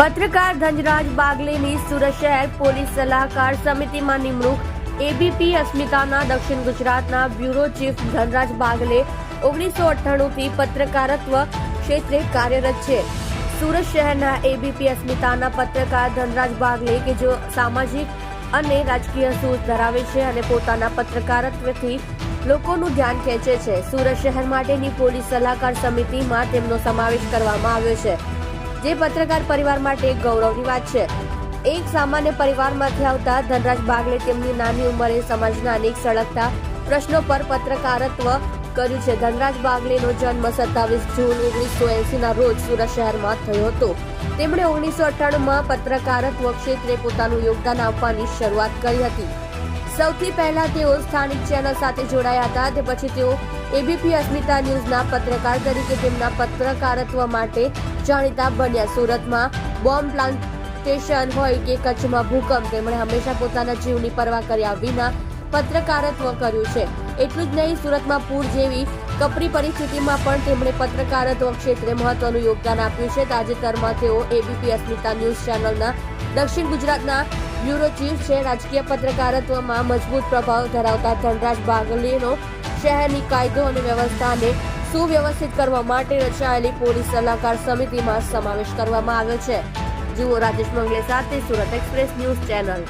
પત્રકાર ધનરાજ બાગલેની સુરત શહેર પોલીસ સલાહકાર સમિતિમાં નિમણૂક, એબીપી અસ્મિતાના દક્ષિણ ગુજરાતના બ્યુરો ચીફ ધનરાજ બાગલે ઓગણીસો અઠ્ઠાણુંથી પત્રકારત્વ ક્ષેત્રે કાર્યરત છે. સુરત શહેરના એબીપી અસ્મિતાના પત્રકાર ધનરાજ બાગલે કે જો સામાજિક અને રાજકીય સૂઝ ધરાવે છે અને પોતાના પત્રકારત્વથી લોકોનું ધ્યાન ખેંચે છે. સુરત શહેર માટેની પોલીસ સલાહકાર સમિતિમાં તેમનો સમાવેશ કરવામાં આવ્યો છે. જે પત્રકાર પરિવાર માટે ગૌરવની વાત છે. એક સામાન્ય પરિવારમાંથી આવતા ધનરાજ બાગલે તેમની નાની ઉંમરે સમાજના અનેક સળગતા પ્રશ્નો પર પત્રકારત્વ કર્યું છે. ધનરાજ બાગલેનો જન્મ સત્તાવીસ જૂન ઓગણીસો એસીના રોજ સુરત શહેરમાં થયો હતો. તેમણે ઓગણીસો અઠ્ઠાણુંમાં પત્રકારત્વ ક્ષેત્રે પોતાનું યોગદાન આપવાની શરૂઆત કરી હતી. સૌથી પહેલા તેઓ સ્થાનિક ચેનલ સાથે જોડાયા હતા તે પછી તેઓ એબીપી અસ્મિતા ન્યૂઝના પત્રકાર તરીકે તેમના પત્રકારત્વ માટે જાણીતા બન્યા. સુરતમાં બોમ્બ પ્લાન્ટેશન હોય કે કચ્છમાં ભૂકંપ, તેમણે હંમેશા પોતાના જીવની પરવા કર્યા વિના પત્રકારત્વ કર્યું છે. એટલું જ નહીં, સુરતમાં પૂર જેવી કપરી પરિસ્થિતિમાં પણ તેમણે પત્રકારત્વ ક્ષેત્રે મહત્વનું યોગદાન આપ્યું છે. તાજેતરમાં તેઓ એબીપી અસ્મિતા ન્યૂઝ ચેનલના દક્ષિણ ગુજરાતના બ્યુરો ચીફ છે. રાજકીય પત્રકારત્વમાં મજબૂત પ્રભાવ ધરાવતા ધનરાજ બાગલેનો શહેરની કાયદો અને વ્યવસ્થાને સુવ્યવસ્થિત કરવા માટે રચાયેલી પોલીસ સલાહકાર સમિતિમાં સમાવેશ કરવામાં આવ્યો છે. જુઓ રાજેશ મંગલે સાથે સુરત એક્સપ્રેસ ન્યૂઝ ચેનલ.